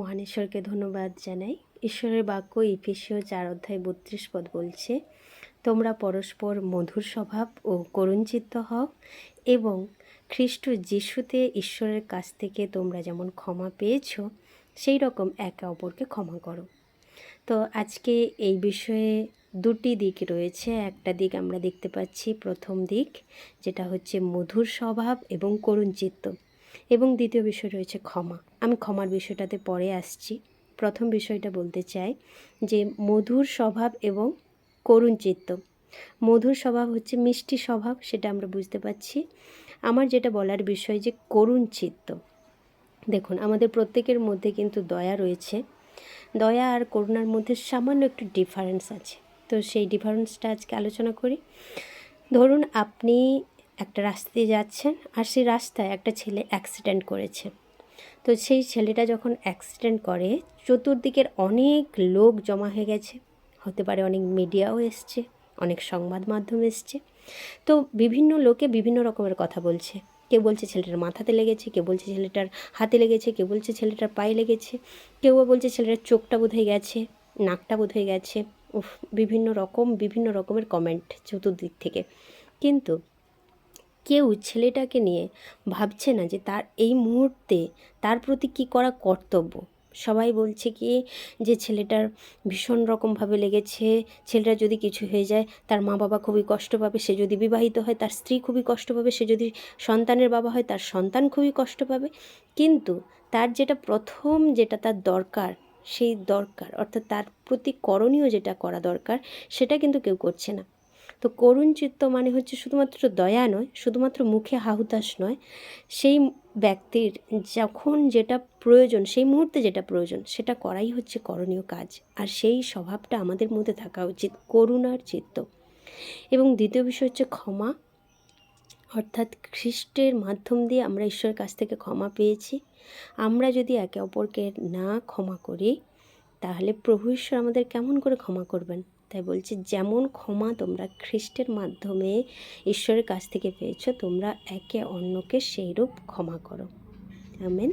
মহান ঈশ্বরকে ধন্যবাদ জানাই। ঈশ্বরের বাক্য ইফিসীয় চার অধ্যায় বত্রিশ পদ বলছে, তোমরা পরস্পর মধুর স্বভাব ও করুণচিত্ত হও এবং খ্রিস্ট যিশুতে ঈশ্বরের কাছ থেকে তোমরা যেমন ক্ষমা পেয়েছ, সেই রকম একে অপরকে ক্ষমা করো। তো আজকে এই বিষয়ে দুটি দিক রয়েছে। একটা দিক আমরা দেখতে পাচ্ছি, প্রথম দিক, যেটা হচ্ছে মধুর স্বভাব এবং করুণ চিত্ত এবং দ্বিতীয় বিষয় রয়েছে ক্ষমা। আমি ক্ষমার বিষয়টাতে পরে আসছি। প্রথম বিষয়টা বলতে চাই যে মধুর স্বভাব এবং করুণ চিত্ত। মধুর স্বভাব হচ্ছে মিষ্টি স্বভাব, সেটা আমরা বুঝতে পারছি। আমার যেটা বলার বিষয় যে করুণ চিত্ত। দেখুন, আমাদের প্রত্যেকের মধ্যে কিন্তু দয়া রয়েছে। দয়া আর করুণার মধ্যে সামান্য একটু ডিফারেন্স আছে। তো সেই ডিফারেন্সটা আজকে আলোচনা করি। ধরুন, আপনি একটা রাস্তা দিয়ে যাচ্ছেন আর সেই রাস্তায় একটা ছেলে অ্যাক্সিডেন্ট করেছে। তো সেই ছেলেটা যখন অ্যাক্সিডেন্ট করে, চতুর্দিকের অনেক লোক জমা হয়ে গেছে। হতে পারে অনেক মিডিয়াও এসছে, অনেক সংবাদ মাধ্যম এসছে। তো বিভিন্ন লোকে বিভিন্ন রকমের কথা বলছে। কেউ বলছে ছেলেটার মাথাতে লেগেছে, কেউ বলছে ছেলেটার হাতে লেগেছে, কেউ বলছে ছেলেটার পায়ে লেগেছে, কেউ বলছে ছেলেটার চোখটা বোধহয় গেছে, নাকটা বোধহয় গেছে। উফ, বিভিন্ন রকম, বিভিন্ন রকমের কমেন্ট চতুর্দিক থেকে। কিন্তু কেউ ছেলেটাকে নিয়ে ভাবছে না যে তার এই মুহূর্তে তার প্রতি কী করা কর্তব্য। সবাই বলছে কি, যে ছেলেটার ভীষণ রকমভাবে লেগেছে, ছেলেটা যদি কিছু হয়ে যায়, তার মা বাবা খুবই কষ্ট পাবে, সে যদি বিবাহিত হয়, তার স্ত্রী খুবই কষ্ট পাবে, সে যদি সন্তানের বাবা হয়, তার সন্তান খুবই কষ্ট পাবে। কিন্তু তার যেটা প্রথম যেটা তার দরকার, সেই দরকার, অর্থাৎ তার প্রতি করণীয় যেটা করা দরকার, সেটা কিন্তু কেউ করছে না। তো করুণ চিত্ত মানে হচ্ছে শুধুমাত্র দয়া নয়, শুধুমাত্র মুখে হাহুতাশ নয়, সেই ব্যক্তির যখন যেটা প্রয়োজন, সেই মুহূর্তে যেটা প্রয়োজন, সেটা করাই হচ্ছে করণীয় কাজ। আর সেই স্বভাবটা আমাদের মধ্যে থাকা উচিত করুণার চিত্ত। এবং দ্বিতীয় বিষয় হচ্ছে ক্ষমা। অর্থাৎ খ্রিস্টের মাধ্যম দিয়ে আমরা ঈশ্বরের কাছ থেকে ক্ষমা পেয়েছি। আমরা যদি একে অপরকে না ক্ষমা করি, তাহলে প্রভু ঈশ্বর আমাদের কেমন করে ক্ষমা করবেন? তাই বলছে, যেমন ক্ষমা তোমরা খ্রিস্টের মাধ্যমে ঈশ্বরের কাছ থেকে পেয়েছ, তোমরা একে অন্যকে সেইরূপ ক্ষমা করো। আমেন।